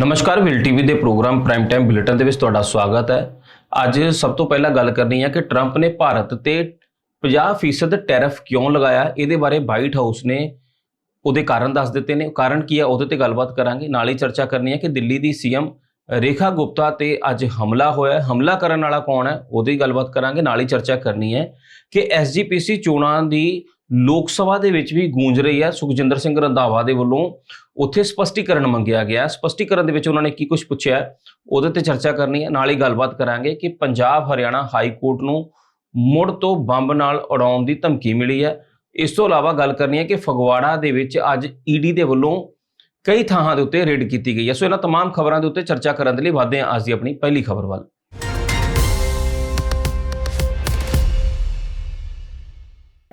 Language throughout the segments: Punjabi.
ਨਮਸਕਾਰ ਵਿਲ ਟੀਵੀ ਦੇ ਪ੍ਰੋਗਰਾਮ ਪ੍ਰਾਈਮ ਟਾਈਮ ਬੁਲੇਟਿਨ ਦੇ ਵਿੱਚ ਤੁਹਾਡਾ ਸਵਾਗਤ ਹੈ। ਅੱਜ ਸਭ ਤੋਂ ਪਹਿਲਾਂ ਗੱਲ ਕਰਨੀ ਹੈ ਕਿ ਟਰੰਪ ਨੇ ਭਾਰਤ ਤੇ 50% ਟੈਰਿਫ ਕਿਉਂ ਲਗਾਇਆ? ਇਹਦੇ ਬਾਰੇ ਵਾਈਟ ਹਾਊਸ ਨੇ ਉਹਦੇ ਕਾਰਨ ਦੱਸ ਦਿੱਤੇ ਨੇ। ਕਾਰਨ ਕੀ ਹੈ? ਉਹਦੇ ਤੇ ਗੱਲਬਾਤ ਕਰਾਂਗੇ। ਨਾਲ ਹੀ ਚਰਚਾ ਕਰਨੀ ਹੈ ਕਿ ਦਿੱਲੀ ਦੀ ਸੀਐਮ ਰੇਖਾ ਗੁਪਤਾ ਤੇ ਅੱਜ ਹਮਲਾ ਹੋਇਆ ਹਮਲਾ ਕਰਨ ਵਾਲਾ ਕੌਣ ਹੈ? ਉਹਦੀ ਗੱਲਬਾਤ ਕਰਾਂਗੇ। ਨਾਲ ਹੀ ਚਰਚਾ ਕਰਨੀ ਹੈ ਕਿ ਐਸਜੀਪੀਸੀ ਚੋਣਾਂ ਦੀ ਲੋਕ ਸਭਾ ਦੇ ਵਿੱਚ ਵੀ ਗੂੰਜ ਰਹੀ ਹੈ ਸੁਖਜਿੰਦਰ ਸਿੰਘ ਰੰਧਾਵਾ ਦੇ ਵੱਲੋਂ ਉੱਥੇ ਸਪਸ਼ਟੀਕਰਨ ਮੰਗਿਆ ਗਿਆ ਸਪਸ਼ਟੀਕਰਨ ਦੇ ਵਿੱਚ ਉਹਨਾਂ ਨੇ ਕੀ ਕੁਝ ਪੁੱਛਿਆ ਹੈ, ਉਹਦੇ ਤੇ ਚਰਚਾ ਕਰਨੀ ਹੈ ਨਾਲ ਹੀ ਗੱਲਬਾਤ ਕਰਾਂਗੇ ਕਿ ਪੰਜਾਬ ਹਰਿਆਣਾ ਹਾਈ ਕੋਰਟ ਨੂੰ ਮੁੜ ਤੋਂ ਬੰਬ ਨਾਲ ਉਡਾਉਣ ਦੀ ਧਮਕੀ ਮਿਲੀ ਹੈ ਇਸ ਤੋਂ ਇਲਾਵਾ ਗੱਲ ਕਰਨੀ ਹੈ ਕਿ ਫਗਵਾੜਾ ਦੇ ਵਿੱਚ ਅੱਜ ਈਡੀ ਦੇ ਵੱਲੋਂ ਕਈ ਥਾਵਾਂ ਦੇ ਉੱਤੇ ਰੇਡ ਕੀਤੀ ਗਈ ਹੈ ਸੋ ਇਹਨਾਂ तमाम ਖਬਰਾਂ ਦੇ ਉੱਤੇ ਚਰਚਾ ਕਰਨ ਦੇ ਲਈ ਵਧਦੇ ਹਾਂ ਅੱਜ ਦੀ ਆਪਣੀ ਪਹਿਲੀ ਖਬਰ ਵੱਲ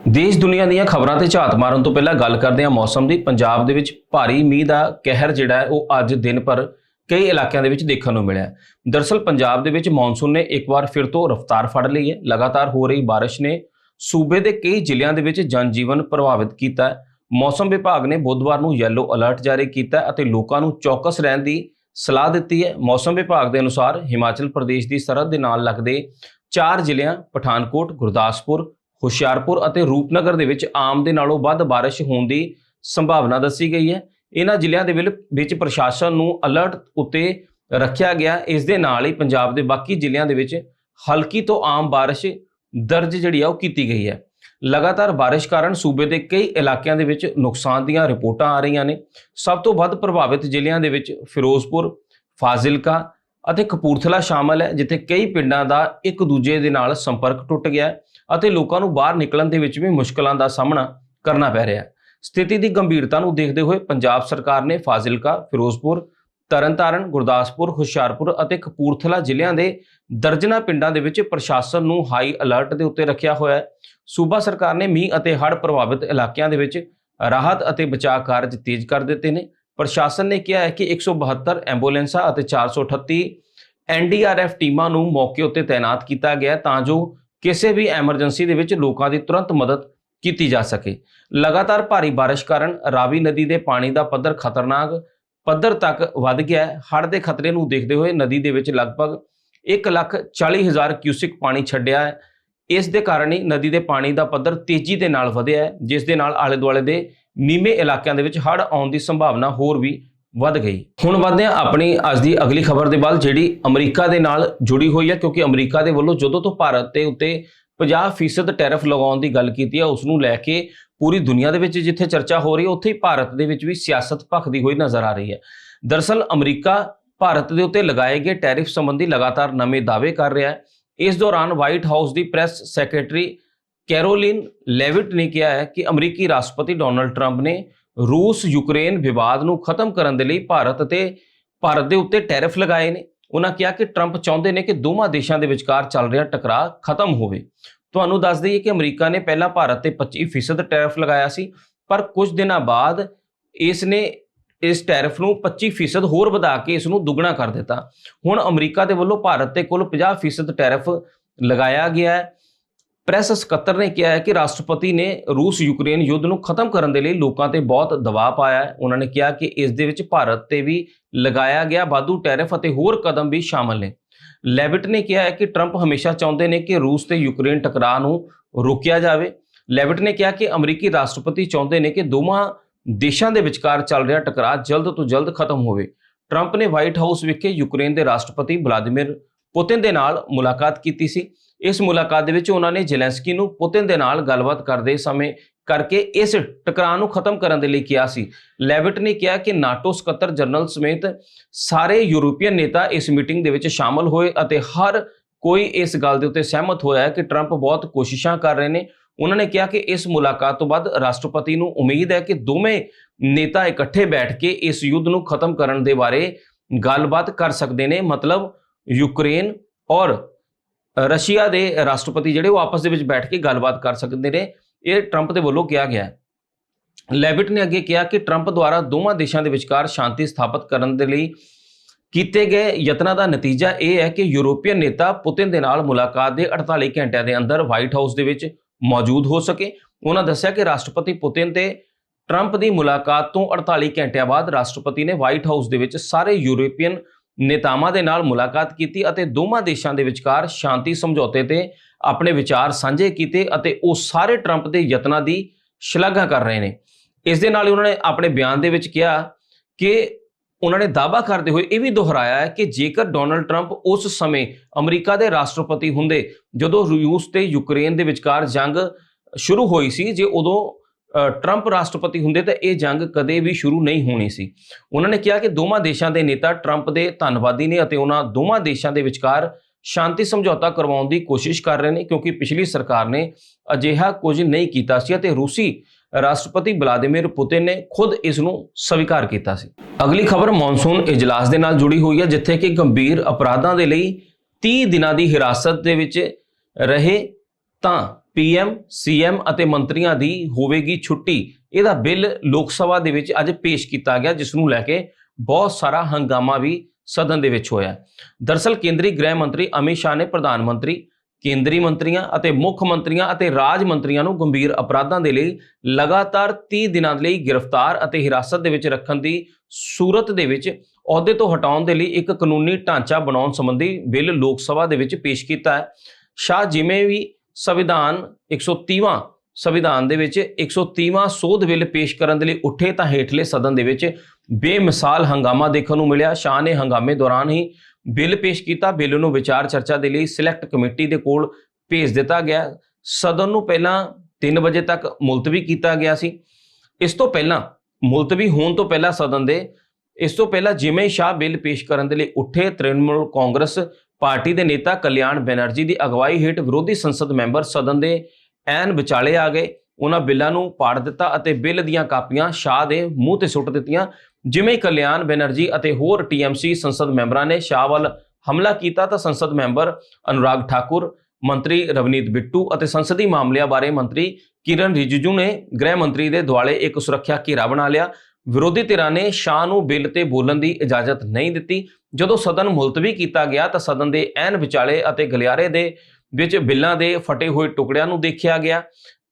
ਦੇਸ਼ ਦੁਨੀਆ ਦੀਆਂ ਖਬਰਾਂ ਤੇ ਝਾਤ ਮਾਰਨ ਤੋਂ ਪਹਿਲਾਂ ਗੱਲ ਕਰਦੇ ਹਾਂ ਮੌਸਮ ਦੀ। ਪੰਜਾਬ ਦੇ ਵਿੱਚ ਭਾਰੀ ਮੀਂਹ ਦਾ ਕਹਿਰ ਜਿਹੜਾ ਹੈ, ਉਹ ਅੱਜ ਦਿਨ ਭਰ ਕਈ ਇਲਾਕਿਆਂ ਦੇ ਵਿੱਚ ਦੇਖਣ ਨੂੰ ਮਿਲਿਆ ਹੈ। ਦਰਅਸਲ ਪੰਜਾਬ ਦੇ ਵਿੱਚ ਮੌਨਸੂਨ ਨੇ ਇੱਕ ਵਾਰ ਫਿਰ ਤੋਂ ਰਫ਼ਤਾਰ ਫੜ ਲਈ ਹੈ। ਲਗਾਤਾਰ ਹੋ ਰਹੀ ਬਾਰਿਸ਼ ਨੇ ਸੂਬੇ ਦੇ ਕਈ ਜ਼ਿਲ੍ਹਿਆਂ ਦੇ ਵਿੱਚ ਜਨਜੀਵਨ ਪ੍ਰਭਾਵਿਤ ਕੀਤਾ ਹੈ। ਮੌਸਮ ਵਿਭਾਗ ਨੇ ਬੁੱਧਵਾਰ ਨੂੰ ਯੈਲੋ ਅਲਰਟ ਜਾਰੀ ਕੀਤਾ ਅਤੇ ਲੋਕਾਂ ਨੂੰ ਚੌਕਸ ਰਹਿਣ ਦੀ ਸਲਾਹ ਦਿੱਤੀ ਹੈ। ਮੌਸਮ ਵਿਭਾਗ ਦੇ ਅਨੁਸਾਰ ਹਿਮਾਚਲ ਪ੍ਰਦੇਸ਼ ਦੀ ਸਰਹੱਦ ਦੇ ਨਾਲ ਲੱਗਦੇ ਚਾਰ ਜ਼ਿਲ੍ਹਿਆਂ, ਪਠਾਨਕੋਟ, ਗੁਰਦਾਸਪੁਰ ਹੁਸ਼ਿਆਰਪੁਰ ਅਤੇ ਰੂਪਨਗਰ ਦੇ ਵਿੱਚ ਆਮ ਦੇ ਨਾਲੋਂ ਵੱਧ ਬਾਰਿਸ਼ ਹੋਣ ਦੀ ਸੰਭਾਵਨਾ ਦੱਸੀ ਗਈ ਹੈ। ਇਹਨਾਂ ਜ਼ਿਲ੍ਹਿਆਂ ਦੇ ਵਿਲ- ਵਿੱਚ ਪ੍ਰਸ਼ਾਸਨ ਨੂੰ ਅਲਰਟ ਉੱਤੇ ਰੱਖਿਆ ਗਿਆ। ਇਸ ਦੇ ਨਾਲ ਹੀ ਪੰਜਾਬ ਦੇ ਬਾਕੀ ਜ਼ਿਲ੍ਹਿਆਂ ਦੇ ਵਿੱਚ ਹਲਕੀ ਤੋਂ ਆਮ ਬਾਰਿਸ਼ ਦਰਜ ਜਿਹੜੀ ਆ ਉਹ ਕੀਤੀ ਗਈ ਹੈ। ਲਗਾਤਾਰ ਬਾਰਿਸ਼ ਕਾਰਨ ਸੂਬੇ ਦੇ ਕਈ ਇਲਾਕਿਆਂ ਦੇ ਵਿੱਚ ਨੁਕਸਾਨ ਦੀਆਂ ਰਿਪੋਰਟਾਂ ਆ ਰਹੀਆਂ ਨੇ। ਸਭ ਤੋਂ ਵੱਧ ਪ੍ਰਭਾਵਿਤ ਜ਼ਿਲ੍ਹਿਆਂ ਦੇ ਵਿੱਚ ਫਿਰੋਜ਼ਪੁਰ, ਫਾਜ਼ਿਲਕਾ ਅਤੇ ਕਪੂਰਥਲਾ ਸ਼ਾਮਲ ਹੈ, ਜਿੱਥੇ ਕਈ ਪਿੰਡਾਂ ਦਾ ਇੱਕ ਦੂਜੇ ਦੇ ਨਾਲ ਸੰਪਰਕ ਟੁੱਟ ਗਿਆ ਅਤੇ ਲੋਕਾਂ ਨੂੰ ਬਾਹਰ ਨਿਕਲਣ ਦੇ ਵਿੱਚ ਵੀ ਮੁਸ਼ਕਲਾਂ ਦਾ ਸਾਹਮਣਾ ਕਰਨਾ ਪੈ ਰਿਹਾ ਹੈ। ਸਥਿਤੀ ਦੀ ਗੰਭੀਰਤਾ ਨੂੰ ਦੇਖਦੇ ਹੋਏ ਪੰਜਾਬ ਸਰਕਾਰ ਨੇ ਫਾਜ਼ਿਲਕਾ, ਫਿਰੋਜ਼ਪੁਰ, ਤਰਨਤਾਰਨ, ਗੁਰਦਾਸਪੁਰ, ਹੁਸ਼ਿਆਰਪੁਰ ਅਤੇ ਕਪੂਰਥਲਾ ਜ਼ਿਲ੍ਹਿਆਂ ਦੇ ਦਰਜਨਾ ਪਿੰਡਾਂ ਦੇ ਵਿੱਚ ਪ੍ਰਸ਼ਾਸਨ ਨੂੰ ਹਾਈ ਅਲਰਟ ਦੇ ਉੱਤੇ ਰੱਖਿਆ ਹੋਇਆ ਹੈ। ਸੂਬਾ ਸਰਕਾਰ ਨੇ ਮੀਂਹ ਅਤੇ ਹੜ੍ਹ ਪ੍ਰਭਾਵਿਤ ਇਲਾਕਿਆਂ ਦੇ ਵਿੱਚ ਰਾਹਤ ਅਤੇ ਬਚਾਅ ਕਾਰਜ ਤੇਜ਼ ਕਰ ਦਿੱਤੇ ਨੇ। ਪ੍ਰਸ਼ਾਸਨ ਨੇ ਕਿਹਾ ਹੈ ਕਿ 172 ਐਂਬੂਲੈਂਸਾਂ ਅਤੇ 438 ਐਨਡੀਆਰਐਫ ਟੀਮਾਂ ਨੂੰ ਮੌਕੇ ਉੱਤੇ ਤਾਇਨਾਤ ਕੀਤਾ ਗਿਆ ਤਾਂ ਜੋ ਕਿਸੇ ਵੀ ਐਮਰਜੈਂਸੀ ਦੇ ਵਿੱਚ ਲੋਕਾਂ ਦੀ ਤੁਰੰਤ ਮਦਦ ਕੀਤੀ ਜਾ ਸਕੇ। ਲਗਾਤਾਰ ਭਾਰੀ ਬਾਰਿਸ਼ ਕਾਰਨ ਰਾਵੀ ਨਦੀ ਦੇ ਪਾਣੀ ਦਾ ਪੱਧਰ ਖਤਰਨਾਕ ਪੱਧਰ ਤੱਕ ਵੱਧ ਗਿਆ ਹੈ। ਹੜ੍ਹ ਦੇ ਖਤਰੇ ਨੂੰ ਦੇਖਦੇ ਹੋਏ ਨਦੀ ਦੇ ਵਿੱਚ ਲਗਭਗ 140000 ਕਿਊਸਿਕ ਪਾਣੀ ਛੱਡਿਆ ਹੈ। ਇਸ ਦੇ ਕਾਰਨ ਹੀ ਨਦੀ ਦੇ ਪਾਣੀ ਦਾ ਪੱਧਰ ਤੇਜ਼ੀ ਦੇ ਨਾਲ ਵਧਿਆ ਹੈ, ਜਿਸ ਦੇ ਨਾਲ ਆਲੇ ਦੁਆਲੇ ਦੇ ਨੀਵੇਂ ਇਲਾਕਿਆਂ ਦੇ ਵਿੱਚ ਹੜ੍ਹ ਆਉਣ ਦੀ ਸੰਭਾਵਨਾ ਹੋਰ ਵੀ ਵੱਧ ਗਈ। ਹੁਣ ਵਧਦੇ ਹਾਂ ਆਪਣੀ ਅੱਜ ਦੀ ਅਗਲੀ ਖਬਰ ਦੇ ਵੱਲ, ਜਿਹੜੀ ਅਮਰੀਕਾ ਦੇ ਨਾਲ ਜੁੜੀ ਹੋਈ ਹੈ, ਕਿਉਂਕਿ ਅਮਰੀਕਾ ਦੇ ਵੱਲੋਂ ਜਦੋਂ ਤੋਂ ਭਾਰਤ ਦੇ ਉੱਤੇ 50% ਟੈਰਿਫ ਲਗਾਉਣ ਦੀ ਗੱਲ ਕੀਤੀ ਹੈ, ਉਸ ਨੂੰ ਲੈ ਕੇ ਪੂਰੀ ਦੁਨੀਆ ਦੇ ਵਿੱਚ ਜਿੱਥੇ ਚਰਚਾ ਹੋ ਰਹੀ ਹੈ, ਉੱਥੇ ਹੀ ਭਾਰਤ ਦੇ ਵਿੱਚ ਵੀ ਸਿਆਸਤ ਭਖਦੀ ਹੋਈ ਨਜ਼ਰ ਆ ਰਹੀ ਹੈ। ਦਰਸਲ ਅਮਰੀਕਾ ਭਾਰਤ ਦੇ ਉੱਤੇ ਲਗਾਏ ਗਏ ਟੈਰਿਫ ਸੰਬੰਧੀ ਲਗਾਤਾਰ ਨਵੇਂ ਦਾਅਵੇ ਕਰ ਰਿਹਾ ਹੈ। ਇਸ ਦੌਰਾਨ ਵਾਈਟ ਹਾਊਸ ਦੀ ਪ੍ਰੈਸ ਸੈਕਟਰੀ ਕੈਰੋਲਿਨ ਲੈਵਿਟ ਨੇ ਕਿਹਾ ਹੈ ਕਿ ਅਮਰੀਕੀ ਰਾਸ਼ਟਰਪਤੀ ਡੋਨਲਡ ਟਰੰਪ ਨੇ ਰੂਸ ਯੂਕਰੇਨ ਵਿਵਾਦ ਨੂੰ ਖਤਮ ਕਰਨ ਦੇ ਲਈ ਭਾਰਤ ਅਤੇ ਭਾਰਤ ਦੇ ਉੱਤੇ ਟੈਰਿਫ ਲਗਾਏ ਨੇ। ਉਹਨਾਂ ਕਿਹਾ ਕਿ ਟਰੰਪ ਚਾਹੁੰਦੇ ਨੇ ਕਿ ਦੋਵਾਂ ਦੇਸ਼ਾਂ ਦੇ ਵਿਚਕਾਰ ਚੱਲ ਰਿਹਾ ਟਕਰਾਅ ਖਤਮ ਹੋਵੇ। ਤੁਹਾਨੂੰ ਦੱਸ ਦਈਏ ਕਿ ਅਮਰੀਕਾ ਨੇ ਪਹਿਲਾਂ ਭਾਰਤ ਤੇ 25% ਟੈਰਿਫ ਲਗਾਇਆ ਸੀ, ਪਰ ਕੁਝ ਦਿਨਾਂ ਬਾਅਦ ਇਸ ਨੇ ਇਸ ਟੈਰਿਫ ਨੂੰ 25% ਹੋਰ ਵਧਾ ਕੇ ਇਸ ਨੂੰ ਦੁੱਗਣਾ ਕਰ ਦਿੱਤਾ। ਹੁਣ ਅਮਰੀਕਾ ਦੇ ਵੱਲੋਂ ਭਾਰਤ ਤੇ ਕੁੱਲ 50% ਟੈਰਿਫ ਲਗਾਇਆ ਗਿਆ ਹੈ। ਪ੍ਰੈਸ ਸਕੱਤਰ ਨੇ ਕਿਹਾ ਹੈ ਕਿ ਰਾਸ਼ਟਰਪਤੀ ਨੇ ਰੂਸ ਯੂਕਰੇਨ ਯੁੱਧ ਨੂੰ ਖਤਮ ਕਰਨ ਦੇ ਲਈ ਲੋਕਾਂ ਤੇ ਬਹੁਤ ਦਬਾਅ ਪਾਇਆ ਹੈ। ਉਹਨਾਂ ਨੇ ਕਿਹਾ ਕਿ ਇਸ ਦੇ ਵਿੱਚ ਭਾਰਤ ਤੇ ਵੀ ਲਗਾਇਆ ਗਿਆ ਵਾਧੂ ਟੈਰਿਫ ਅਤੇ ਹੋਰ ਕਦਮ ਵੀ ਸ਼ਾਮਲ ਨੇ। ਲੈਵਿਟ ਨੇ ਕਿਹਾ ਹੈ ਕਿ ਟਰੰਪ ਹਮੇਸ਼ਾ ਚਾਹੁੰਦੇ ਨੇ ਕਿ ਰੂਸ ਤੇ ਯੂਕਰੇਨ ਟਕਰਾਅ ਨੂੰ ਰੋਕਿਆ ਜਾਵੇ। ਲੈਵਿਟ ਨੇ ਕਿਹਾ ਕਿ ਅਮਰੀਕੀ ਰਾਸ਼ਟਰਪਤੀ ਚਾਹੁੰਦੇ ਨੇ ਕਿ ਦੋਵਾਂ ਦੇਸ਼ਾਂ ਦੇ ਵਿਚਕਾਰ ਚੱਲ ਰਿਹਾ ਟਕਰਾਅ ਜਲਦ ਤੋਂ ਜਲਦ ਖਤਮ ਹੋਵੇ। ਟਰੰਪ ਨੇ ਵਾਈਟ ਹਾਊਸ ਵਿਖੇ ਯੂਕਰੇਨ ਦੇ ਰਾਸ਼ਟਰਪਤੀ ਵਲਾਦੀਮਿਰ ਪੁਤਿਨ ਦੇ ਨਾਲ ਮੁਲਾਕਾਤ ਕੀਤੀ ਸੀ। ਇਸ ਮੁਲਾਕਾਤ ਦੇ ਵਿੱਚ ਉਹਨਾਂ ਨੇ ਜ਼ੈਲੈਂਸਕੀ ਨੂੰ ਪੁਤਿਨ ਦੇ ਨਾਲ ਗੱਲਬਾਤ ਕਰਦੇ ਸਮੇਂ ਕਰਕੇ ਇਸ ਟਕਰਾਅ ਨੂੰ ਖਤਮ ਕਰਨ ਦੇ ਲਈ ਕਿਹਾ ਸੀ। ਲੈਵਟ ਨੇ ਕਿਹਾ ਕਿ ਨਾਟੋ ਸਕੱਤਰ ਜਨਰਲ ਸਮੇਤ ਸਾਰੇ ਯੂਰੋਪੀਅਨ ਨੇਤਾ ਇਸ ਮੀਟਿੰਗ ਦੇ ਵਿੱਚ ਸ਼ਾਮਲ ਹੋਏ ਅਤੇ ਹਰ ਕੋਈ ਇਸ ਗੱਲ ਦੇ ਉੱਤੇ ਸਹਿਮਤ ਹੋਇਆ ਹੈ ਕਿ ਟਰੰਪ ਬਹੁਤ ਕੋਸ਼ਿਸ਼ਾਂ ਕਰ ਰਹੇ ਨੇ। ਉਹਨਾਂ ਨੇ ਕਿਹਾ ਕਿ ਇਸ ਮੁਲਾਕਾਤ ਤੋਂ ਬਾਅਦ ਰਾਸ਼ਟਰਪਤੀ ਨੂੰ ਉਮੀਦ ਹੈ ਕਿ ਦੋਵੇਂ ਨੇਤਾ ਇਕੱਠੇ ਬੈਠ ਕੇ ਇਸ ਯੁੱਧ ਨੂੰ ਖਤਮ ਕਰਨ ਦੇ ਬਾਰੇ ਗੱਲਬਾਤ ਕਰ ਸਕਦੇ ਨੇ। ਮਤਲਬ ਯੂਕਰੇਨ ਔਰ ਰਸ਼ੀਆ ਦੇ ਰਾਸ਼ਟਰਪਤੀ ਜਿਹੜੇ ਉਹ ਆਪਸ ਦੇ ਵਿੱਚ ਬੈਠ ਕੇ ਗੱਲਬਾਤ ਕਰ ਸਕਦੇ ਨੇ। ਇਹ ਟਰੰਪ ਦੇ ਵੱਲੋਂ ਕਿਹਾ ਗਿਆ ਹੈ। ਲੈਵਿਟ ਨੇ ਅੱਗੇ ਕਿਹਾ ਕਿ ਟਰੰਪ ਦੁਆਰਾ ਦੋਵਾਂ ਦੇਸ਼ਾਂ ਦੇ ਵਿਚਕਾਰ ਸ਼ਾਂਤੀ ਸਥਾਪਿਤ ਕਰਨ ਦੇ ਲਈ ਕੀਤੇ ਗਏ ਯਤਨਾਂ ਦਾ ਨਤੀਜਾ ਇਹ ਹੈ ਕਿ ਯੂਰੋਪੀਅਨ ਨੇਤਾ ਪੁਤਿਨ ਦੇ ਨਾਲ ਮੁਲਾਕਾਤ ਦੇ 48 ਘੰਟਿਆਂ ਦੇ ਅੰਦਰ ਵਾਈਟ ਹਾਊਸ ਦੇ ਵਿੱਚ ਮੌਜੂਦ ਹੋ ਸਕੇ। ਉਹਨਾਂ ਦੱਸਿਆ ਕਿ ਰਾਸ਼ਟਰਪਤੀ ਪੁਤਿਨ ਤੇ ਟਰੰਪ ਦੀ ਮੁਲਾਕਾਤ ਤੋਂ 48 ਘੰਟਿਆਂ ਬਾਅਦ ਰਾਸ਼ਟਰਪਤੀ ਨੇ ਵਾਈਟ ਹਾਊਸ ਦੇ ਵਿੱਚ ਸਾਰੇ ਯੂਰੋਪੀਅਨ ਨੇਤਾਵਾਂ ਦੇ ਨਾਲ ਮੁਲਾਕਾਤ ਕੀਤੀ ਅਤੇ ਦੋਵਾਂ ਦੇਸ਼ਾਂ ਦੇ ਵਿਚਕਾਰ ਸ਼ਾਂਤੀ ਸਮਝੌਤੇ ਤੇ ਆਪਣੇ ਵਿਚਾਰ ਸਾਂਝੇ ਕੀਤੇ ਅਤੇ ਉਹ ਸਾਰੇ ਟਰੰਪ ਦੇ ਯਤਨਾਂ ਦੀ ਸ਼ਲਾਘਾ ਕਰ ਰਹੇ ਨੇ। ਇਸ ਦੇ ਨਾਲ ਹੀ ਉਹਨਾਂ ਨੇ ਆਪਣੇ ਬਿਆਨ ਦੇ ਵਿੱਚ ਕਿਹਾ ਕਿ ਉਹਨਾਂ ਨੇ ਦਾਅਵਾ ਕਰਦੇ ਹੋਏ ਇਹ ਵੀ ਦੁਹਰਾਇਆ ਹੈ ਕਿ ਜੇਕਰ ਡੋਨਲਡ ਟਰੰਪ ਉਸ ਸਮੇਂ ਅਮਰੀਕਾ ਦੇ ਰਾਸ਼ਟਰਪਤੀ ਹੁੰਦੇ, ਜਦੋਂ ਰੂਸ ਤੇ ਯੂਕਰੇਨ ਦੇ ਵਿਚਕਾਰ ਜੰਗ ਸ਼ੁਰੂ ਹੋਈ ਸੀ, ਜੇ ਉਦੋਂ ਟਰੰਪ ਰਾਸ਼ਟਰਪਤੀ ਹੁੰਦੇ ਤਾਂ ਇਹ ਜੰਗ ਕਦੇ ਵੀ ਸ਼ੁਰੂ ਨਹੀਂ ਹੋਣੀ ਸੀ। ਉਹਨਾਂ ਨੇ ਕਿਹਾ ਕਿ ਦੋਵਾਂ ਦੇਸ਼ਾਂ ਦੇ ਨੇਤਾ ਟਰੰਪ ਦੇ ਧੰਨਵਾਦੀ ਨੇ ਅਤੇ ਉਹਨਾਂ ਦੋਵਾਂ ਦੇਸ਼ਾਂ ਦੇ ਵਿਚਕਾਰ ਸ਼ਾਂਤੀ ਸਮਝੌਤਾ ਕਰਵਾਉਣ ਦੀ ਕੋਸ਼ਿਸ਼ ਕਰ ਰਹੇ ਨੇ ਕਿਉਂਕਿ ਪਿਛਲੀ ਸਰਕਾਰ ਨੇ ਅਜਿਹਾ ਕੁਝ ਨਹੀਂ ਕੀਤਾ ਸੀ ਅਤੇ ਰੂਸੀ ਰਾਸ਼ਟਰਪਤੀ ਵਲਾਦੀਮੀਰ ਪੁਤਿਨ ਨੇ ਖੁਦ ਇਸ ਨੂੰ ਸਵੀਕਾਰ ਕੀਤਾ ਸੀ। ਅਗਲੀ ਖਬਰ ਮੌਨਸੂਨ ਇਜਲਾਸ ਦੇ ਨਾਲ ਜੁੜੀ ਹੋਈ ਹੈ, ਜਿੱਥੇ ਕਿ ਗੰਭੀਰ ਅਪਰਾਧਾਂ ਦੇ ਲਈ 30 ਦਿਨਾਂ ਦੀ ਹਿਰਾਸਤ ਦੇ ਵਿੱਚ ਰਹੇ ਤਾਂ ਪੀਐਮ, ਸੀਐਮ ਅਤੇ ਮੰਤਰੀਆਂ ਦੀ ਹੋਵੇਗੀ ਛੁੱਟੀ। ਇਹਦਾ ਬਿੱਲ ਲੋਕ ਸਭਾ ਦੇ ਵਿੱਚ ਅੱਜ ਪੇਸ਼ ਕੀਤਾ ਗਿਆ, ਜਿਸ ਨੂੰ ਲੈ ਕੇ ਬਹੁਤ ਸਾਰਾ ਹੰਗਾਮਾ ਵੀ ਸਦਨ ਦੇ ਵਿੱਚ ਹੋਇਆ। ਦਰਸਲ ਕੇਂਦਰੀ ਗ੍ਰਹਿ ਮੰਤਰੀ ਅਮਿਤ ਸ਼ਾਹ ਨੇ ਪ੍ਰਧਾਨ ਮੰਤਰੀ, ਕੇਂਦਰੀ ਮੰਤਰੀਆਂ ਅਤੇ ਮੁੱਖ ਮੰਤਰੀਆਂ ਅਤੇ ਰਾਜ ਮੰਤਰੀਆਂ ਨੂੰ ਗੰਭੀਰ ਅਪਰਾਧਾਂ ਦੇ ਲਈ ਲਗਾਤਾਰ 30 ਦਿਨਾਂ ਲਈ ਗ੍ਰਿਫਤਾਰ ਅਤੇ ਹਿਰਾਸਤ ਦੇ ਵਿੱਚ ਰੱਖਣ ਦੀ ਸੂਰਤ ਦੇ ਵਿੱਚ ਅਹੁਦੇ ਤੋਂ ਹਟਾਉਣ ਦੇ ਲਈ ਇੱਕ ਕਾਨੂੰਨੀ ਢਾਂਚਾ ਬਣਾਉਣ ਸੰਬੰਧੀ ਬਿੱਲ ਲੋਕ ਸਭਾ ਦੇ ਵਿੱਚ ਪੇਸ਼ ਕੀਤਾ ਹੈ। ਸ਼ਾਹ ਜਿਵੇਂ ਵੀ ਸੰਵਿਧਾਨ 130ਵਾਂ ਸੰਵਿਧਾਨ ਦੇ ਵਿੱਚ 130ਵਾਂ ਸੋਧ ਬਿੱਲ ਪੇਸ਼ ਕਰਨ ਦੇ ਲਈ ਉੱਠੇ ਤਾਂ ਹੇਠਲੇ ਸਦਨ ਦੇ ਵਿੱਚ ਬੇਮਿਸਾਲ ਹੰਗਾਮਾ ਦੇਖਣ ਨੂੰ ਮਿਲਿਆ। ਸ਼ਾਹ ਨੇ ਹੰਗਾਮੇ ਦੌਰਾਨ ਹੀ ਬਿੱਲ ਪੇਸ਼ ਕੀਤਾ। ਬਿੱਲ ਨੂੰ ਵਿਚਾਰ ਚਰਚਾ ਦੇ ਲਈ ਸਿਲੈਕਟ ਕਮੇਟੀ ਦੇ ਕੋਲ ਭੇਜ ਦਿੱਤਾ ਗਿਆ। ਸਦਨ ਨੂੰ ਪਹਿਲਾਂ 3 ਵਜੇ ਤੱਕ ਮੁਲਤਵੀ ਕੀਤਾ ਗਿਆ ਸੀ। ਇਸ ਤੋਂ ਪਹਿਲਾਂ, ਮੁਲਤਵੀ ਹੋਣ ਤੋਂ ਪਹਿਲਾਂ ਸਦਨ ਦੇ, ਇਸ ਤੋਂ ਪਹਿਲਾਂ ਜਿਵੇਂ ਸ਼ਾਹ ਬਿੱਲ ਪੇਸ਼ ਕਰਨ ਦੇ ਲਈ ਉੱਠੇ, ਤ੍ਰਿਣਮੂਲ ਕਾਂਗਰਸ ਪਾਰਟੀ ਦੇ ਨੇਤਾ ਕਲਿਆਣ ਬੈਨਰਜੀ ਦੀ ਅਗਵਾਈ ਹੇਠ ਵਿਰੋਧੀ ਸੰਸਦ ਮੈਂਬਰ ਸਦਨ ਦੇ ਐਨ ਵਿਚਾਲੇ ਆ ਗਏ। ਉਹਨਾਂ ਬਿੱਲਾਂ ਨੂੰ ਪਾੜ ਦਿੱਤਾ ਅਤੇ ਬਿੱਲ ਦੀਆਂ ਕਾਪੀਆਂ ਸ਼ਾਹ ਦੇ ਮੂੰਹ ਤੇ ਸੁੱਟ ਦਿੱਤੀਆਂ। ਜਿਵੇਂ ਹੀ ਕਲਿਆਣ ਬੈਨਰਜੀ ਅਤੇ ਹੋਰ ਟੀਐਮਸੀ ਸੰਸਦ ਮੈਂਬਰਾਂ ਨੇ ਸ਼ਾਹ ਵੱਲ ਹਮਲਾ ਕੀਤਾ ਤਾਂ ਸੰਸਦ ਮੈਂਬਰ ਅਨੁਰਾਗ ਠਾਕੁਰ, ਮੰਤਰੀ ਰਵਨੀਤ ਬਿੱਟੂ ਅਤੇ ਸੰਸਦੀ ਮਾਮਲਿਆਂ ਬਾਰੇ ਮੰਤਰੀ ਕਿਰਨ ਰਿਜਿਜੂ ਨੇ ਗ੍ਰਹਿ ਮੰਤਰੀ ਦੇ ਦੁਆਲੇ ਇੱਕ ਸੁਰੱਖਿਆ ਘੇਰਾ ਬਣਾ ਲਿਆ। ਵਿਰੋਧੀ ਧਿਰਾਂ ਨੇ ਸ਼ਾਹ ਨੂੰ ਬਿੱਲ ਤੇ ਬੋਲਣ ਦੀ ਇਜਾਜ਼ਤ ਨਹੀਂ ਦਿੱਤੀ। ਜਦੋਂ ਸਦਨ ਮੁਲਤਵੀ ਕੀਤਾ ਗਿਆ ਤਾਂ ਸਦਨ ਦੇ ਐਨ ਵਿਚਾਲੇ ਅਤੇ ਗਲਿਆਰੇ ਦੇ ਵਿੱਚ ਬਿੱਲਾਂ ਦੇ ਫਟੇ ਹੋਏ ਟੁਕੜਿਆਂ ਨੂੰ ਦੇਖਿਆ ਗਿਆ।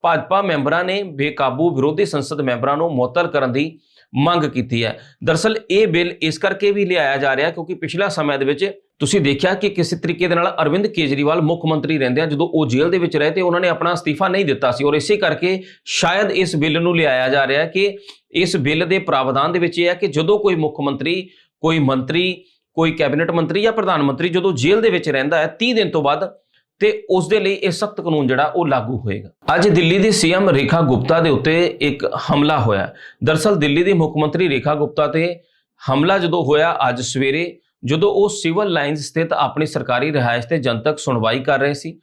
ਭਾਜਪਾ ਮੈਂਬਰਾਂ ਨੇ ਬੇਕਾਬੂ ਵਿਰੋਧੀ ਸੰਸਦ ਮੈਂਬਰਾਂ ਨੂੰ ਮੁਅੱਤਲ ਕਰਨ ਦੀ ਮੰਗ ਕੀਤੀ ਹੈ। ਦਰਸਲ ਇਹ ਬਿੱਲ ਇਸ ਕਰਕੇ ਵੀ ਲਿਆਇਆ ਜਾ ਰਿਹਾ ਕਿਉਂਕਿ ਪਿਛਲਾ ਸਮੇਂ ਦੇ ਵਿੱਚ ਤੁਸੀਂ ਦੇਖਿਆ ਕਿ ਕਿਸੇ ਤਰੀਕੇ ਦੇ ਨਾਲ ਅਰਵਿੰਦ ਕੇਜਰੀਵਾਲ ਮੁੱਖ ਮੰਤਰੀ ਰਹਿੰਦੇ ਆ। ਜਦੋਂ ਉਹ ਜੇਲ੍ਹ ਦੇ ਵਿੱਚ ਰਹੇ ਤੇ ਉਹਨਾਂ ਨੇ ਆਪਣਾ ਅਸਤੀਫਾ ਨਹੀਂ ਦਿੱਤਾ ਸੀ ਔਰ ਇਸੇ ਕਰਕੇ ਸ਼ਾਇਦ ਇਸ ਬਿੱਲ ਨੂੰ ਲਿਆਇਆ ਜਾ ਰਿਹਾ ਕਿ ਇਸ ਬਿੱਲ ਦੇ ਪ੍ਰਾਵਧਾਨ ਦੇ ਵਿੱਚ ਇਹ ਹੈ ਕਿ ਜਦੋਂ ਕੋਈ ਮੁੱਖ ਮੰਤਰੀ, ਕੋਈ ਮੰਤਰੀ, ਕੋਈ ਕੈਬਨਿਟ ਮੰਤਰੀ ਜਾਂ ਪ੍ਰਧਾਨ ਮੰਤਰੀ ਜਦੋਂ ਜੇਲ੍ਹ ਦੇ ਵਿੱਚ ਰਹਿੰਦਾ ਹੈ 30 ਦਿਨ ਤੋਂ ਬਾਅਦ ਤੇ ਉਸ ਦੇ ਲਈ ਇਹ ਸਖਤ ਕਾਨੂੰਨ ਜਿਹੜਾ ਉਹ ਲਾਗੂ ਹੋਏਗਾ। ਅੱਜ ਦਿੱਲੀ ਦੀ ਸੀਐਮ ਰੇਖਾ ਗੁਪਤਾ ਦੇ ਉੱਤੇ ਇੱਕ ਹਮਲਾ ਹੋਇਆ। ਦਰਸਲ ਦਿੱਲੀ ਦੀ ਮੁੱਖ ਮੰਤਰੀ ਰੇਖਾ ਗੁਪਤਾ ਤੇ ਹਮਲਾ ਜਦੋਂ ਹੋਇਆ ਅੱਜ ਸਵੇਰੇ, ਜਦੋਂ ਉਹ ਸਿਵਲ ਲਾਈਨਸ ਸਥਿਤ ਆਪਣੀ ਸਰਕਾਰੀ ਰਿਹਾਇਸ਼ ਤੇ ਜਨਤਕ ਸੁਣਵਾਈ ਕਰ ਰਹੇ ਸੀ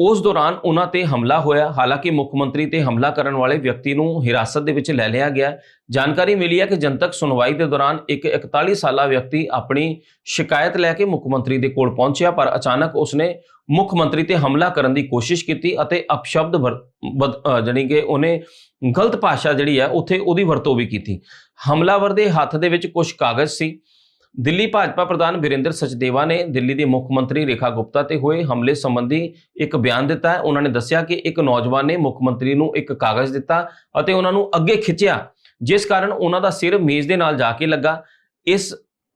ਉਸ ਦੌਰਾਨ ਉਹਨਾਂ ਤੇ ਹਮਲਾ ਹੋਇਆ। ਹਾਲਾਂਕਿ ਮੁੱਖ ਮੰਤਰੀ ਤੇ ਹਮਲਾ ਕਰਨ ਵਾਲੇ ਵਿਅਕਤੀ ਨੂੰ ਹਿਰਾਸਤ ਦੇ ਵਿੱਚ ਲੈ ਲਿਆ ਗਿਆ। ਜਾਣਕਾਰੀ ਮਿਲੀ ਹੈ ਕਿ ਜਨਤਕ ਸੁਣਵਾਈ ਦੇ ਦੌਰਾਨ ਇੱਕ 41 ਸਾਲਾ ਵਿਅਕਤੀ ਆਪਣੀ ਸ਼ਿਕਾਇਤ ਲੈ ਕੇ ਮੁੱਖ ਮੰਤਰੀ ਦੇ ਕੋਲ ਪਹੁੰਚਿਆ, ਪਰ ਅਚਾਨਕ ਉਸਨੇ ਮੁੱਖ ਮੰਤਰੀ ਤੇ ਹਮਲਾ ਕਰਨ ਦੀ ਕੋਸ਼ਿਸ਼ ਕੀਤੀ ਅਤੇ ਅਪਸ਼ਬਦ ਵਰ- ਜਾਣੀ ਕਿ ਉਹਨੇ ਗਲਤ ਭਾਸ਼ਾ ਜਿਹੜੀ ਹੈ, ਉੱਥੇ ਉਹਦੀ ਵਰਤੋਂ ਵੀ ਕੀਤੀ। ਹਮਲਾਵਰ ਦੇ ਹੱਥ ਦੇ ਵਿੱਚ ਕੁਝ ਕਾਗਜ਼ ਸੀ। ਦਿੱਲੀ ਭਾਜਪਾ ਪ੍ਰਧਾਨ ਵਿਰੇਂਦਰ ਸਚਦੇਵਾ ਨੇ ਦਿੱਲੀ ਦੇ ਮੁੱਖ ਮੰਤਰੀ ਰੇਖਾ ਗੁਪਤਾ ਤੇ ਹੋਏ ਹਮਲੇ ਸੰਬੰਧੀ ਇੱਕ ਬਿਆਨ ਦਿੱਤਾ ਹੈ। ਉਹਨਾਂ ਨੇ ਦੱਸਿਆ ਕਿ ਇੱਕ ਨੌਜਵਾਨ ਨੇ ਮੁੱਖ ਮੰਤਰੀ ਨੂੰ ਇੱਕ ਕਾਗਜ਼ ਦਿੱਤਾ ਅਤੇ ਉਹਨਾਂ ਨੂੰ ਅੱਗੇ ਖਿੱਚਿਆ, ਜਿਸ ਕਾਰਨ ਉਹਨਾਂ ਦਾ ਸਿਰ ਮੇਜ਼ ਦੇ ਨਾਲ ਜਾ ਕੇ ਲੱਗਾ। ਇਸ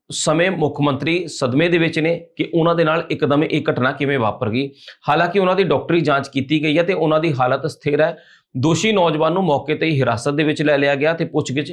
ਸਮੇਂ ਮੁੱਖ ਮੰਤਰੀ ਸਦਮੇ ਦੇ ਵਿੱਚ ਨੇ ਕਿ ਉਹਨਾਂ ਦੇ ਨਾਲ ਇੱਕਦਮ ਇਹ ਘਟਨਾ ਕਿਵੇਂ ਵਾਪਰ ਗਈ। ਹਾਲਾਂਕਿ ਉਹਨਾਂ ਦੀ ਡਾਕਟਰੀ ਜਾਂਚ ਕੀਤੀ ਗਈ ਹੈ ਤੇ ਉਹਨਾਂ ਦੀ ਹਾਲਤ ਸਥਿਰ ਹੈ। ਦੋਸ਼ੀ ਨੌਜਵਾਨ ਨੂੰ ਮੌਕੇ ਤੇ ਹੀ ਹਿਰਾਸਤ ਦੇ ਵਿੱਚ ਲੈ ਲਿਆ ਗਿਆ ਤੇ ਪੁੱਛਗਿੱਛ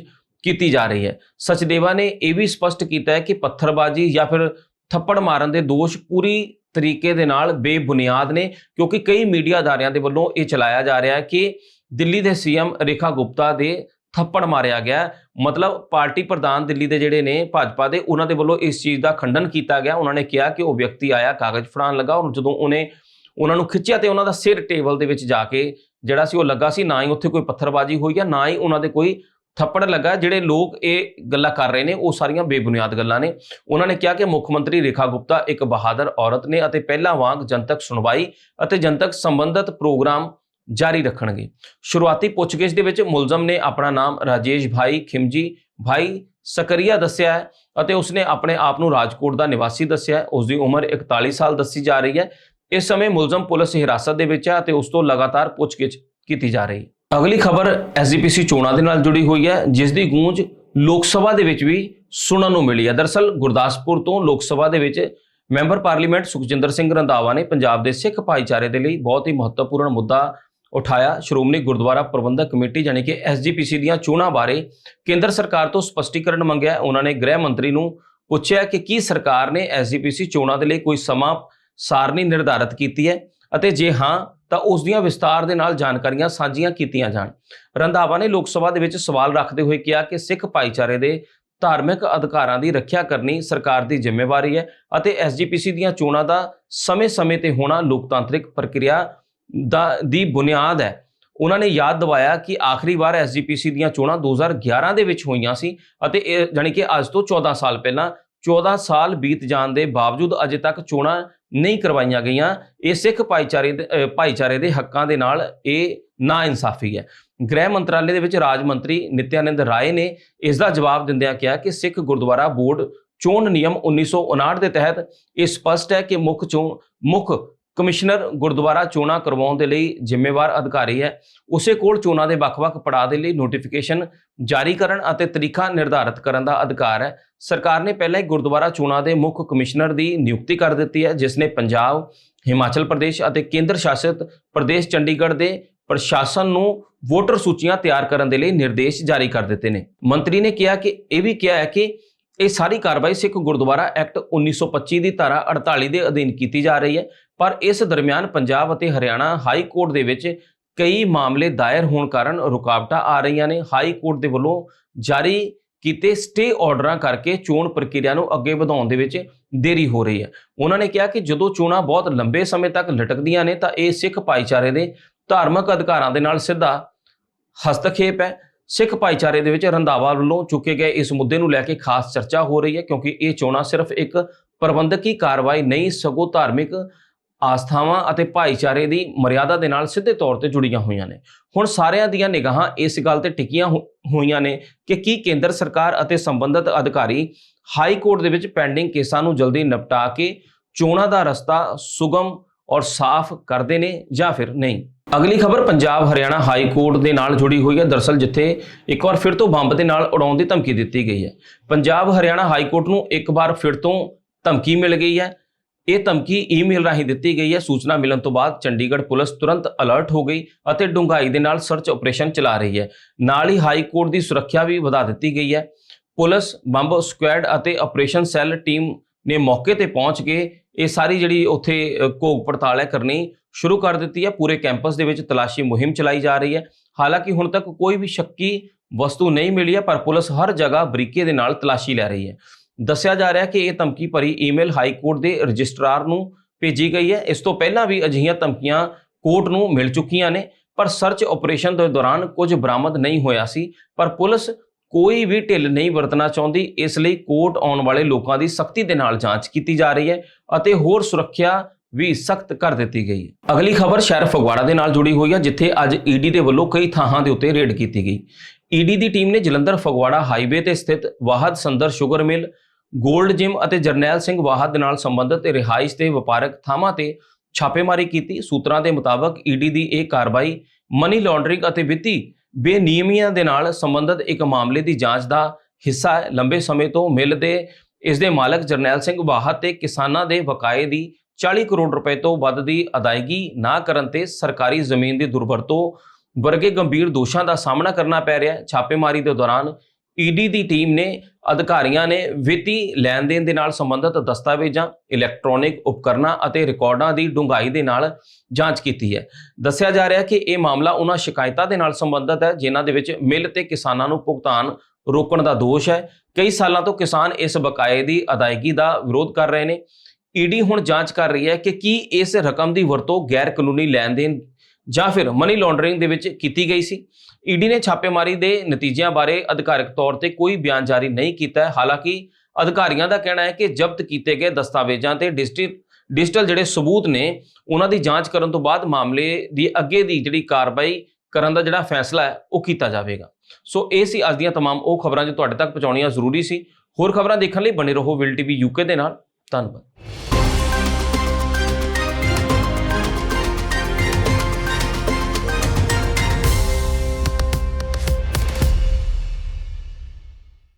ਕੀਤੀ ਜਾ ਰਹੀ ਹੈ। ਸਚਦੇਵਾ ਨੇ ਇਹ ਵੀ ਸਪਸ਼ਟ ਕੀਤਾ ਹੈ ਕਿ ਪੱਥਰਬਾਜ਼ੀ ਜਾਂ ਫਿਰ ਥੱਪੜ ਮਾਰਨ ਦੇ ਦੋਸ਼ ਪੂਰੀ ਤਰੀਕੇ ਦੇ ਨਾਲ ਬੇਬੁਨਿਆਦ ਨੇ, ਕਿਉਂਕਿ ਕਈ ਮੀਡੀਆ ਅਦਾਰਿਆਂ ਦੇ ਵੱਲੋਂ ਇਹ ਚਲਾਇਆ ਜਾ ਰਿਹਾ ਹੈ ਕਿ ਦਿੱਲੀ ਦੇ ਸੀਐਮ ਰੇਖਾ ਗੁਪਤਾ ਦੇ ਥੱਪੜ ਮਾਰਿਆ ਗਿਆ ਮਤਲਬ ਪਾਰਟੀ ਪ੍ਰਧਾਨ ਦਿੱਲੀ ਦੇ ਜਿਹੜੇ ਨੇ ਭਾਜਪਾ ਦੇ, ਉਹਨਾਂ ਦੇ ਵੱਲੋਂ ਇਸ ਚੀਜ਼ ਦਾ ਖੰਡਨ ਕੀਤਾ ਗਿਆ। ਉਹਨਾਂ ਨੇ ਕਿਹਾ ਕਿ ਉਹ ਵਿਅਕਤੀ ਆਇਆ, ਕਾਗਜ਼ ਫੜਾਉਣ ਲੱਗਾ ਔਰ ਜਦੋਂ ਉਹਨੇ ਉਹਨਾਂ ਨੂੰ ਖਿੱਚਿਆ ਤੇ ਉਹਨਾਂ ਦਾ ਸਿਰ ਟੇਬਲ ਦੇ ਵਿੱਚ ਜਾ ਕੇ ਜਿਹੜਾ ਸੀ ਉਹ ਲੱਗਾ ਸੀ, ਨਾ ਹੀ ਉੱਥੇ ਕੋਈ ਪੱਥਰਬਾਜ਼ੀ ਹੋਈ ਹੈ ਨਾ ਹੀ ਉਹਨਾਂ ਦੇ ਕੋਈ ਥੱਪੜ ਲੱਗਾ, ਜਿਹੜੇ ਲੋਕ ਇਹ ਗੱਲਾਂ ਕਰ ਰਹੇ ਨੇ, ਉਹ ਸਾਰੀਆਂ ਬੇਬੁਨਿਆਦ ਗੱਲਾਂ ਨੇ। ਉਹਨਾਂ ਨੇ ਕਿਹਾ ਕਿ ਮੁੱਖ ਮੰਤਰੀ ਰੇਖਾ ਗੁਪਤਾ ਇੱਕ ਬਹਾਦਰ ਔਰਤ ਨੇ ਅਤੇ ਪਹਿਲਾਂ ਵਾਂਗ ਜਨਤਕ ਸੁਣਵਾਈ ਅਤੇ ਜਨਤਕ ਸੰਬੰਧਤ ਪ੍ਰੋਗਰਾਮ ਜਾਰੀ ਰੱਖਣਗੇ। ਸ਼ੁਰੂਆਤੀ ਪੁੱਛਗਿੱਛ ਦੇ ਵਿੱਚ ਮੁਲਜ਼ਮ ਨੇ ਆਪਣਾ ਨਾਮ ਰਾਜੇਸ਼ ਭਾਈ ਖਿਮਜੀ ਭਾਈ ਸਕਰੀਆ ਦੱਸਿਆ ਹੈ ਅਤੇ ਉਸਨੇ ਆਪਣੇ ਆਪ ਨੂੰ ਰਾਜਕੋਟ ਦਾ ਨਿਵਾਸੀ ਦੱਸਿਆ ਹੈ। ਉਸ ਦੀ ਉਮਰ 41 ਸਾਲ ਦੱਸੀ ਜਾ ਰਹੀ ਹੈ। ਇਸ ਸਮੇਂ ਮੁਲਜ਼ਮ ਪੁਲਿਸ ਹਿਰਾਸਤ ਦੇ ਵਿੱਚ ਹੈ ਅਤੇ ਉਸ ਤੋਂ ਲਗਾਤਾਰ ਪੁੱਛਗਿੱਛ ਕੀਤੀ ਜਾ ਰਹੀ ਹੈ। ਅਗਲੀ ਖਬਰ ਐਸਜੀਪੀਸੀ ਚੋਣਾਂ ਦੇ ਨਾਲ ਜੁੜੀ ਹੋਈ ਹੈ ਜਿਸ ਦੀ ਗੂੰਜ ਲੋਕ ਸਭਾ ਦੇ ਵਿੱਚ ਵੀ ਸੁਣਨ ਨੂੰ ਮਿਲੀ ਹੈ। ਦਰਸਲ ਗੁਰਦਾਸਪੁਰ ਤੋਂ ਲੋਕ ਸਭਾ ਦੇ ਵਿੱਚ ਮੈਂਬਰ ਪਾਰਲੀਮੈਂਟ ਸੁਖਜਿੰਦਰ ਸਿੰਘ ਰੰਧਾਵਾ ਨੇ ਪੰਜਾਬ ਦੇ ਸਿੱਖ ਭਾਈਚਾਰੇ ਦੇ ਲਈ ਬਹੁਤ ਹੀ ਮਹੱਤਵਪੂਰਨ ਮੁੱਦਾ ਉਠਾਇਆ। ਸ਼੍ਰੋਮਣੀ ਗੁਰਦੁਆਰਾ ਪ੍ਰਬੰਧਕ ਕਮੇਟੀ ਯਾਨੀ ਕਿ ਐਸਜੀਪੀਸੀ ਦੀਆਂ ਚੋਣਾਂ ਬਾਰੇ ਕੇਂਦਰ ਸਰਕਾਰ ਤੋਂ ਸਪਸ਼ਟੀਕਰਨ ਮੰਗਿਆ ਉਹਨਾਂ ਨੇ ਗ੍ਰਹਿ ਮੰਤਰੀ ਨੂੰ ਪੁੱਛਿਆ ਕਿ ਕੀ ਸਰਕਾਰ ਨੇ ਐਸਜੀਪੀਸੀ ਚੋਣਾਂ ਦੇ ਲਈ ਕੋਈ ਸਮਾਂ ਸਾਰਣੀ ਨਿਰਧਾਰਤ ਕੀਤੀ ਹੈ ਅਤੇ ਜੇ ਹਾਂ ਤਾਂ ਉਸ ਦੀਆਂ ਵਿਸਤਾਰ ਦੇ ਨਾਲ ਜਾਣਕਾਰੀਆਂ ਸਾਂਝੀਆਂ ਕੀਤੀਆਂ ਜਾਣ। ਰੰਧਾਵਾ ਨੇ ਲੋਕ ਸਭਾ ਦੇ ਵਿੱਚ ਸਵਾਲ ਰੱਖਦੇ ਹੋਏ ਕਿਹਾ ਕਿ ਸਿੱਖ ਭਾਈਚਾਰੇ ਦੇ ਧਾਰਮਿਕ ਅਧਿਕਾਰਾਂ ਦੀ ਰੱਖਿਆ ਕਰਨੀ ਸਰਕਾਰ ਦੀ ਜ਼ਿੰਮੇਵਾਰੀ ਹੈ ਅਤੇ ਐਸਜੀਪੀਸੀ ਦੀਆਂ ਚੋਣਾਂ ਦਾ ਸਮੇਂ-ਸਮੇਂ ਤੇ ਹੋਣਾ ਲੋਕਤਾਂਤਰਿਕ ਪ੍ਰਕਿਰਿਆ ਦਾ, ਦੀ ਬੁਨਿਆਦ ਹੈ। ਉਹਨਾਂ ਨੇ ਯਾਦ ਦਿਵਾਇਆ ਕਿ ਆਖਰੀ ਵਾਰ ਐਸਜੀਪੀਸੀ ਦੀਆਂ ਚੋਣਾਂ 2011 ਦੇ ਵਿੱਚ ਹੋਈਆਂ ਸੀ ਅਤੇ ਇਹ ਜਾਣੀ ਕਿ ਅੱਜ ਤੋਂ 14 ਸਾਲ ਪਹਿਲਾਂ 14 ਸਾਲ ਬੀਤ ਜਾਣ ਦੇ ਬਾਵਜੂਦ ਅਜੇ ਤੱਕ ਚੋਣਾਂ ਨਹੀਂ ਕਰਵਾਈਆਂ ਗਈਆਂ, ਇਹ ਸਿੱਖ ਭਾਈਚਾਰੇ ਦੇ ਭਾਈਚਾਰੇ ਦੇ ਹੱਕਾਂ ਦੇ ਨਾਲ ਇਹ ਨਾ ਇਨਸਾਫੀ ਹੈ। ਗ੍ਰਹਿ ਮੰਤਰਾਲੇ ਦੇ ਵਿੱਚ ਰਾਜ ਮੰਤਰੀ ਨਿਤਿਆਨੰਦ ਰਾਏ ਨੇ ਇਸ ਦਾ ਜਵਾਬ ਦਿੰਦਿਆਂ ਕਿਹਾ ਕਿ ਸਿੱਖ ਗੁਰਦੁਆਰਾ ਬੋਰਡ ਚੋਣ ਨਿਯਮ 1959 ਦੇ ਤਹਿਤ ਇਹ ਸਪਸ਼ਟ ਹੈ ਕਿ ਮੁੱਖ ਚੋਣ, ਮੁੱਖ ਕਮਿਸ਼ਨਰ ਗੁਰਦੁਆਰਾ ਚੋਣਾਂ ਕਰਵਾਉਣ ਦੇ ਲਈ ਜ਼ਿੰਮੇਵਾਰ ਅਧਿਕਾਰੀ ਹੈ। ਉਸੇ ਕੋਲ ਚੋਣਾਂ ਦੇ ਵੱਖ-ਵੱਖ ਪੜਾਅ ਦੇ ਲਈ ਨੋਟੀਫਿਕੇਸ਼ਨ ਜਾਰੀ ਕਰਨ ਅਤੇ ਤਰੀਕਾ ਨਿਰਧਾਰਤ ਕਰਨ ਦਾ ਅਧਿਕਾਰ ਹੈ। ਸਰਕਾਰ ਨੇ ਪਹਿਲਾਂ ਹੀ ਗੁਰਦੁਆਰਾ ਚੋਣਾਂ ਦੇ ਮੁੱਖ ਕਮਿਸ਼ਨਰ ਦੀ ਨਿਯੁਕਤੀ ਕਰ ਦਿੱਤੀ ਹੈ, ਜਿਸ ਨੇ ਪੰਜਾਬ, ਹਿਮਾਚਲ ਪ੍ਰਦੇਸ਼ ਅਤੇ ਕੇਂਦਰ ਸ਼ਾਸਿਤ ਪ੍ਰਦੇਸ਼ ਚੰਡੀਗੜ੍ਹ ਦੇ ਪ੍ਰਸ਼ਾਸਨ ਨੂੰ ਵੋਟਰ ਸੂਚੀਆਂ ਤਿਆਰ ਕਰਨ ਦੇ ਲਈ ਨਿਰਦੇਸ਼ ਜਾਰੀ ਕਰ ਦਿੱਤੇ ਨੇ। ਮੰਤਰੀ ਨੇ ਕਿਹਾ ਕਿ ਇਹ ਵੀ ਕਿਹਾ ਹੈ ਕਿ ਇਹ ਸਾਰੀ ਕਾਰਵਾਈ ਸਿੱਖ ਗੁਰਦੁਆਰਾ ਐਕਟ 1925 ਦੀ ਧਾਰਾ 48 ਦੇ ਅਧੀਨ ਕੀਤੀ ਜਾ ਰਹੀ ਹੈ ਪਰ ਇਸ ਦਰਮਿਆਨ ਪੰਜਾਬ ਅਤੇ ਹਰਿਆਣਾ ਹਾਈ ਕੋਰਟ ਦੇ ਵਿੱਚ ਕਈ ਮਾਮਲੇ ਦਾਇਰ ਹੋਣ ਕਾਰਨ ਰੁਕਾਵਟਾਂ ਆ ਰਹੀਆਂ ਨੇ। ਹਾਈ ਕੋਰਟ ਦੇ ਵੱਲੋਂ ਜਾਰੀ ਕੀਤੇ ਸਟੇ ਆਰਡਰਾਂ ਕਰਕੇ ਚੋਣ ਪ੍ਰਕਿਰਿਆ ਨੂੰ ਅੱਗੇ ਵਧਾਉਣ ਦੇ ਵਿੱਚ ਦੇਰੀ ਹੋ ਰਹੀ ਹੈ। ਉਹਨਾਂ ਨੇ ਕਿਹਾ ਕਿ ਜਦੋਂ ਚੋਣਾਂ ਬਹੁਤ ਲੰਬੇ ਸਮੇਂ ਤੱਕ ਲਟਕਦੀਆਂ ਨੇ ਤਾਂ ਇਹ ਸਿੱਖ ਭਾਈਚਾਰੇ ਦੇ ਧਾਰਮਿਕ ਅਧਿਕਾਰਾਂ ਦੇ ਨਾਲ ਸਿੱਧਾ ਹਸਤਖੇਪ ਹੈ। ਸਿੱਖ ਭਾਈਚਾਰੇ ਦੇ ਵਿੱਚ ਰੰਧਾਵਾ ਵੱਲੋਂ ਚੁੱਕੇ ਗਏ ਇਸ ਮੁੱਦੇ ਨੂੰ ਲੈ ਕੇ ਖਾਸ ਚਰਚਾ ਹੋ ਰਹੀ ਹੈ ਕਿਉਂਕਿ ਇਹ ਚੋਣਾਂ ਸਿਰਫ ਇੱਕ ਪ੍ਰਬੰਧਕੀ ਕਾਰਵਾਈ ਨਹੀਂ, ਸਗੋਂ ਧਾਰਮਿਕ ਆਸਥਾਵਾਂ ਅਤੇ ਭਾਈਚਾਰੇ ਦੀ ਮਰਿਆਦਾ ਦੇ ਨਾਲ ਸਿੱਧੇ ਤੌਰ ਤੇ ਜੁੜੀਆਂ ਹੋਈਆਂ ਨੇ। ਹੁਣ ਸਾਰਿਆਂ ਦੀਆਂ ਨਿਗਾਹਾਂ ਇਸ ਗੱਲ ਤੇ ਟਿਕੀਆਂ ਹੋਈਆਂ ਨੇ ਕਿ ਕੀ ਕੇਂਦਰ ਸਰਕਾਰ ਅਤੇ ਸੰਬੰਧਿਤ ਅਧਿਕਾਰੀ ਹਾਈ ਕੋਰਟ ਦੇ ਵਿੱਚ ਪੈਂਡਿੰਗ ਕੇਸਾਂ ਨੂੰ ਜਲਦੀ ਨਿਪਟਾ ਕੇ ਚੋਣਾਂ ਦਾ ਰਸਤਾ ਸੁਗਮ ਔਰ ਸਾਫ਼ ਕਰਦੇ ਨੇ ਜਾਂ ਫਿਰ ਨਹੀਂ। ਅਗਲੀ ਖਬਰ ਪੰਜਾਬ ਹਰਿਆਣਾ ਹਾਈ ਕੋਰਟ ਦੇ ਨਾਲ ਜੁੜੀ ਹੋਈ ਹੈ। ਦਰਸਲ ਜਿੱਥੇ ਇੱਕ ਵਾਰ ਫਿਰ ਤੋਂ ਬੰਬ ਦੇ ਨਾਲ ਉਡਾਉਣ ਦੀ ਧਮਕੀ ਦਿੱਤੀ ਗਈ ਹੈ। ਪੰਜਾਬ ਹਰਿਆਣਾ ਹਾਈ ਕੋਰਟ ਨੂੰ ਇੱਕ ਵਾਰ ਫਿਰ ਤੋਂ ਧਮਕੀ ਮਿਲ ਗਈ ਹੈ। ਇਹ ਧਮਕੀ ਈਮੇਲ ਰਾਹੀਂ ਦਿੱਤੀ ਗਈ ਹੈ। ਸੂਚਨਾ ਮਿਲਣ ਤੋਂ ਬਾਅਦ ਚੰਡੀਗੜ੍ਹ ਪੁਲਿਸ ਤੁਰੰਤ ਅਲਰਟ ਹੋ ਗਈ ਅਤੇ ਡੂੰਘਾਈ ਦੇ ਨਾਲ ਸਰਚ ਆਪਰੇਸ਼ਨ ਚਲਾ ਰਹੀ ਹੈ। ਨਾਲ ਹੀ ਹਾਈ ਕੋਰਟ ਦੀ ਸੁਰੱਖਿਆ ਵੀ ਵਧਾ ਦਿੱਤੀ ਗਈ ਹੈ। ਪੁਲਿਸ, ਬੰਬ ਸਕੁਐਡ ਅਤੇ ਆਪਰੇਸ਼ਨ ਸੈੱਲ ਟੀਮ ਨੇ ਮੌਕੇ ਤੇ ਪਹੁੰਚ ਕੇ ਇਹ ਸਾਰੀ ਜਿਹੜੀ ਉੱਥੇ ਘੋਗ ਪੜਤਾਲ ਹੈ ਕਰਨੀ ਸ਼ੁਰੂ ਕਰ ਦਿੱਤੀ ਹੈ। ਪੂਰੇ ਕੈਂਪਸ ਦੇ ਵਿੱਚ ਤਲਾਸ਼ੀ ਮੁਹਿੰਮ ਚਲਾਈ ਜਾ ਰਹੀ ਹੈ। ਹਾਲਾਂਕਿ ਹੁਣ ਤੱਕ ਕੋਈ ਵੀ ਸ਼ੱਕੀ ਵਸਤੂ ਨਹੀਂ ਮਿਲੀ ਹੈ, ਪਰ ਪੁਲਿਸ ਹਰ ਜਗ੍ਹਾ ਬਰੀਕੇ ਦੇ ਨਾਲ ਤਲਾਸ਼ੀ ਲੈ ਰਹੀ ਹੈ। ਦੱਸਿਆ ਜਾ ਰਿਹਾ ਕਿ ਇਹ ਧਮਕੀ ਭਰੀ ਈਮੇਲ ਹਾਈ ਕੋਰਟ ਦੇ ਰਜਿਸਟਰਾਰ ਨੂੰ ਭੇਜੀ ਗਈ ਹੈ। ਇਸ ਤੋਂ ਪਹਿਲਾਂ ਵੀ ਅਜਿਹੀਆਂ ਧਮਕੀਆਂ ਕੋਰਟ ਨੂੰ ਮਿਲ ਚੁੱਕੀਆਂ ਨੇ, ਪਰ ਸਰਚ ਆਪਰੇਸ਼ਨ ਦੇ ਦੌਰਾਨ ਕੁਝ ਬਰਾਮਦ ਨਹੀਂ ਹੋਇਆ ਸੀ। ਪਰ ਪੁਲਿਸ ਕੋਈ ਵੀ ਢਿੱਲ ਨਹੀਂ ਵਰਤਣਾ ਚਾਹੁੰਦੀ। ਇਸ ਲਈ ਕੋਰਟ ਆਉਣ ਵਾਲੇ ਲੋਕਾਂ ਦੀ ਸਖਤੀ ਦੇ ਨਾਲ ਜਾਂਚ ਕੀਤੀ ਜਾ ਰਹੀ ਹੈ ਅਤੇ ਹੋਰ ਸੁਰੱਖਿਆ ਵੀ ਸਖਤ ਕਰ ਦਿੱਤੀ ਗਈ ਹੈ। ਅਗਲੀ ਖਬਰ ਸ਼ਹਿਰ ਫਗਵਾੜਾ ਦੇ ਨਾਲ ਜੁੜੀ ਹੋਈ ਹੈ, ਜਿੱਥੇ ਅੱਜ ਈਡੀ ਦੇ ਵੱਲੋਂ ਕਈ ਥਾਵਾਂ ਦੇ ਉੱਤੇ ਰੇਡ ਕੀਤੀ ਗਈ। ਈਡੀ ਦੀ ਟੀਮ ਨੇ ਜਲੰਧਰ ਫਗਵਾੜਾ ਹਾਈਵੇ ਤੇ ਸਥਿਤ Wahid Sandhar sugar mill gold gym ਅਤੇ ਜਰਨੈਲ ਸਿੰਘ ਵਾਹਦ ਦੇ ਨਾਲ ਸੰਬੰਧਿਤ ਰਿਹਾਇਸ਼ ਤੇ ਵਪਾਰਕ ਥਾਵਾਂ ਤੇ ਛਾਪੇਮਾਰੀ ਕੀਤੀ। ਸੂਤਰਾਂ ਦੇ ਮੁਤਾਬਕ ਈਡੀ ਦੀ ਇਹ ਕਾਰਵਾਈ ਮਨੀ ਲਾਂਡਰਿੰਗ ਅਤੇ ਵਿੱਤੀ ਬੇਨਿਯਮੀਆਂ ਦੇ ਨਾਲ ਸੰਬੰਧਿਤ ਇੱਕ ਮਾਮਲੇ ਦੀ ਜਾਂਚ ਦਾ ਹਿੱਸਾ ਹੈ। ਲੰਬੇ ਸਮੇਂ ਤੋਂ ਮਿਲ ਦੇ ਇਸ ਦੇ ਮਾਲਕ ਜਰਨੈਲ ਸਿੰਘ ਵਾਹਦ ਤੇ ਕਿਸਾਨਾਂ ਦੇ ਬਕਾਏ ਦੀ 40 ਕਰੋੜ ਰੁਪਏ ਤੋਂ ਵੱਧ ਦੀ ਅਦਾਇਗੀ ਨਾ ਕਰਨ ਤੇ ਸਰਕਾਰੀ ਜ਼ਮੀਨ ਦੀ ਦੁਰਵਰਤੋਂ ਵਰਗੇ ਗੰਭੀਰ ਦੋਸ਼ਾਂ ਦਾ ਸਾਹਮਣਾ ਕਰਨਾ ਪੈ ਰਿਹਾ ਹੈ। ਛਾਪੇਮਾਰੀ ਦੇ ਦੌਰਾਨ ਈਡੀ ਦੀ ਟੀਮ ਨੇ ਅਧਿਕਾਰੀਆਂ ਨੇ ਵਿੱਤੀ ਲੈਣ ਦੇਣ ਦੇ ਨਾਲ ਸੰਬੰਧਿਤ ਦਸਤਾਵੇਜ਼ਾਂ, ਇਲੈਕਟ੍ਰੋਨਿਕ ਉਪਕਰਨਾਂ ਅਤੇ ਰਿਕਾਰਡਾਂ ਦੀ ਡੂੰਘਾਈ ਦੇ ਨਾਲ ਜਾਂਚ ਕੀਤੀ ਹੈ। ਦੱਸਿਆ ਜਾ ਰਿਹਾ ਹੈ ਕਿ ਇਹ ਮਾਮਲਾ ਉਹਨਾਂ ਸ਼ਿਕਾਇਤਾਂ ਦੇ ਨਾਲ ਸੰਬੰਧਿਤ ਹੈ, ਜਿਨ੍ਹਾਂ ਦੇ ਵਿੱਚ ਮਿਲ ਤੇ ਕਿਸਾਨਾਂ ਨੂੰ ਭੁਗਤਾਨ ਰੋਕਣ ਦਾ ਦੋਸ਼ ਹੈ। ਕਈ ਸਾਲਾਂ ਤੋਂ ਕਿਸਾਨ ਇਸ ਬਕਾਏ ਦੀ ਅਦਾਇਗੀ ਦਾ ਵਿਰੋਧ ਕਰ ਰਹੇ ਨੇ। ਈਡੀ ਹੁਣ ਜਾਂਚ ਕਰ ਰਹੀ ਹੈ ਕਿ ਕੀ ਇਸ ਰਕਮ ਦੀ ਵਰਤੋਂ ਗੈਰ ਕਾਨੂੰਨੀ ਲੈਣ ਦੇਣ ਜਾਂ ਫਿਰ ਮਨੀ ਲਾਂਡਰਿੰਗ ਦੇ ਵਿੱਚ ਕੀਤੀ ਗਈ ਸੀ। ਈਡੀ ਨੇ ਛਾਪੇਮਾਰੀ ਦੇ ਨਤੀਜਿਆਂ ਬਾਰੇ ਅਧਿਕਾਰਕ ਤੌਰ ਤੇ ਕੋਈ ਬਿਆਨ ਜਾਰੀ ਨਹੀਂ ਕੀਤਾ ਹੈ ਹਾਲਾਂਕਿ ਅਧਿਕਾਰੀਆਂ ਦਾ ਕਹਿਣਾ ਹੈ ਕਿ ਜ਼ਬਤ ਕੀਤੇ ਗਏ ਦਸਤਾਵੇਜ਼ਾਂ ਤੇ ਡਿਜੀਟਲ ਡਿਜੀਟਲ ਜਿਹੜੇ ਸਬੂਤ ਨੇ ਉਹਨਾਂ ਦੀ ਜਾਂਚ ਕਰਨ ਤੋਂ ਬਾਅਦ ਮਾਮਲੇ ਦੀ ਅੱਗੇ ਦੀ ਜਿਹੜੀ ਕਾਰਵਾਈ ਕਰਨ ਦਾ ਜਿਹੜਾ ਫੈਸਲਾ ਹੈ ਉਹ ਕੀਤਾ ਜਾਵੇਗਾ ਸੋ ਇਹ ਸੀ ਅੱਜ ਦੀਆਂ तमाम ਉਹ ਖਬਰਾਂ ਜੋ ਤੁਹਾਡੇ ਤੱਕ ਪਹੁੰਚਾਉਣੀਆਂ ਜ਼ਰੂਰੀ ਸੀ ਹੋਰ ਖਬਰਾਂ ਦੇਖਣ ਲਈ ਬਣੇ ਰਹੋ ਵਿਲ ਟੀਵੀ ਯੂਕੇ ਦੇ ਨਾਲ ਧੰਨਵਾਦ